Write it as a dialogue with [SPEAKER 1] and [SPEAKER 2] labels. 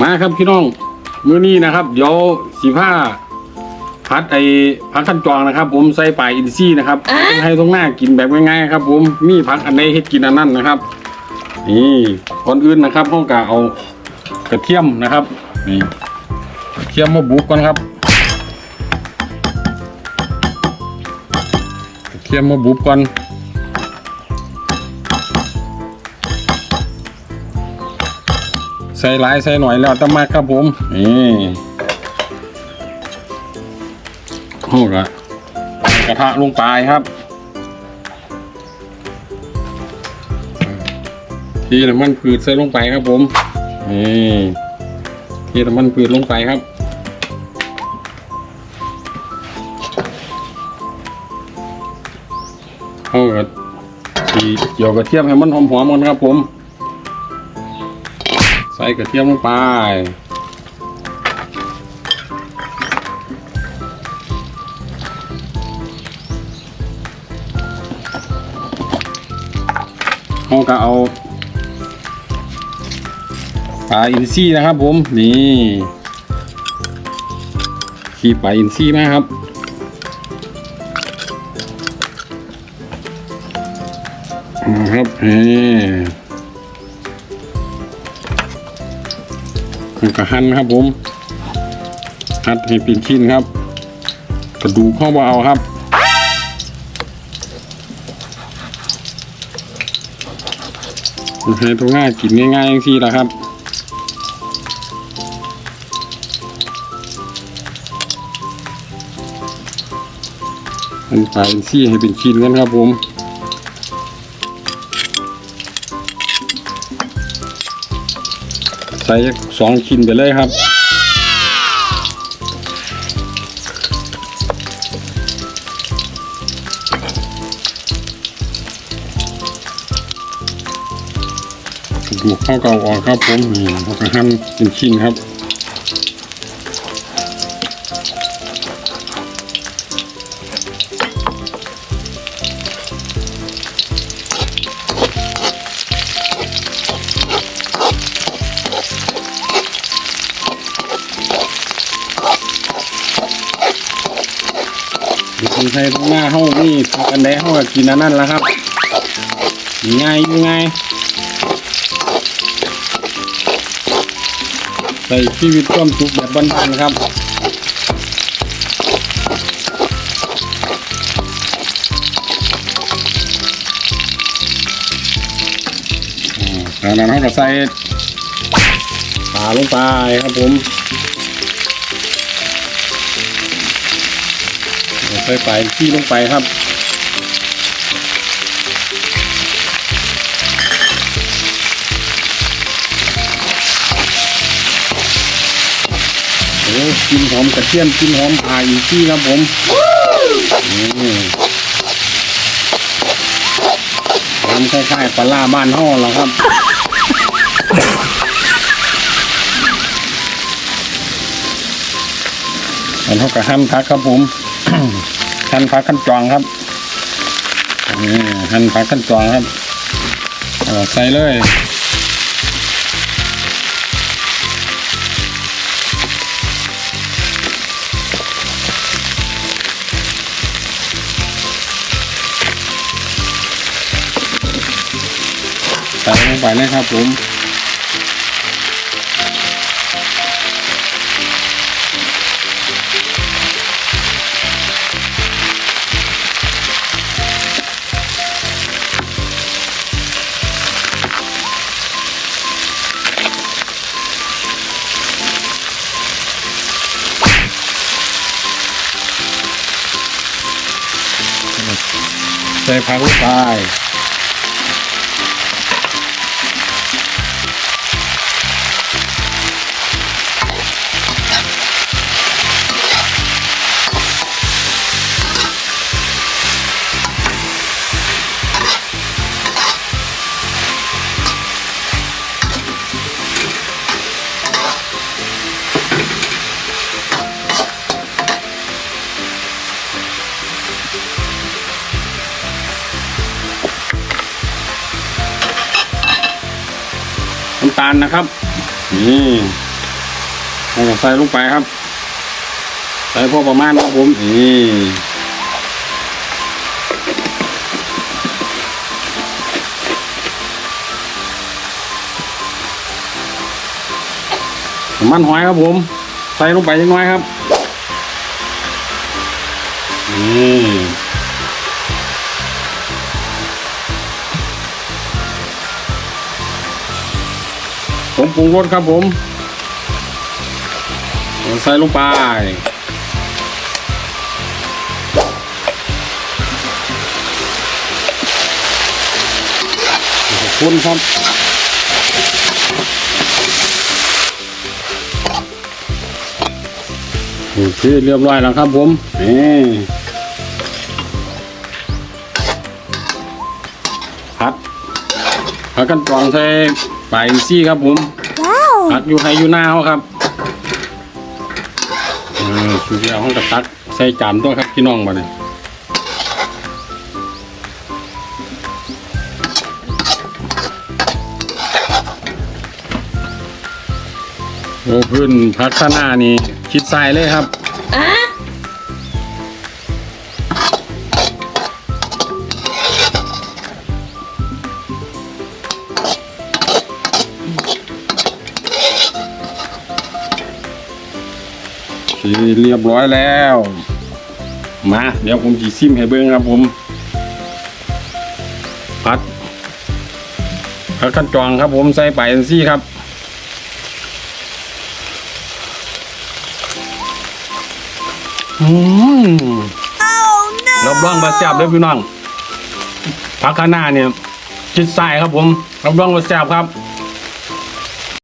[SPEAKER 1] มาครับพี่น้องมื้อนี้นะครับ เดี๋ยวสีผ้าพัดไอผักขั้นจองนะครับ ผมใส่ปลายอินซี่นะครับให้ตรงหน้ากินแบบง่ายๆครับ ผมมีผักอันใดเฮ็ดกินอันนั้นนะครับ นี่ก่อนอื่นนะครับห้องกาเอากระเทียมนะครับนี่กระเทียมมาบุกก่อนครับกระเทียมมาบุบก่อน ใส่หลายใส่หน่อยแล้วตมากครับผมนี่โอ้กะกระทะลงไปครับทีน้ำมันพืชใส่ลงไปครับผมนี่ทีน้ำมันพืชลงไปครับเขาก็สีเกี่ยวกระเทียมให้มันหอมๆก่อนครับผม ใส่กระเทียมลงไป เขาก็เอาปลาอินทรีนะครับผมนี่ขี่ปลาอินทรีมาครับนะครับนี่ กระหั่นครับผมหั่นให้เป็นชิ้นครับ กระดูกเข้ามาเอาครับให้ตัวง่ายกินง่ายๆอย่างที่ละครับมันไปซี่ให้เป็นชิ้นกันครับผม ใส่สองชิ้นไปเลยครับกระดูข้าวเก่าออกครับผมนี่เขาก็หั่นเป็นชิ้นครับ อยู่คนไทยทั้งหน้าเฮานี่พักอันใดเฮาก็กินอันนั้นละครับง่ายยู่ง่ายใส่ชีวิตความสุขแบบบ้านๆครับอ่าจากนั้นเราก็ใส่ปลาลงไปครับผม ใส่ไปที่ลงไปครับโอ้กินหอมกระเทียมกินหอมผ่าอีกที่ครับผมนี่ทำคล้ายๆปลาล่าบ้านห่อแล้วครับอันเท่ากับหั่นพักครับผม หั่นพักขั้นจองครับนี่หั่นพักขั้นจองครับใส่เลยใส่ลงไปเลยครับผม ใส่ผักลงไปำตาลนะครับ นี่ใส่ลงไปครับ ใส่พอประมาณครับผม นี่มันหอยครับผม ใส่ลงไปยังน้อยครับ นี่ ผมปรุงรสครับผมใส่ลงไปขอบคุณครับโอเคเรียบร้อยแล้วครับผมนี่พัดพัดกันกรองใส่ ปลาอินซี่ครับผม
[SPEAKER 2] ว้าว
[SPEAKER 1] พัดอยู่ให้อยู่หน้าเขาครับเออสุดยอดห้องกระตักใส่จานตัวครับพี่น้องมาเนี่ยโอ้พื้นพัฒนานี่คิดทรายเลยครับ สีเรียบร้อยแล้ว มาเดี๋ยวผมจีซิมให้เบิ้งครับผมพัดพัดขั้นจองครับผมใส่ไปเอ็นซี่ครับอืม
[SPEAKER 2] โอ้ no
[SPEAKER 1] รับรองบาแซ่บเลยพี่น้องพักข้างหน้าเนี่ยชิดใส่ครับผมรับรองบาแซ่บครับ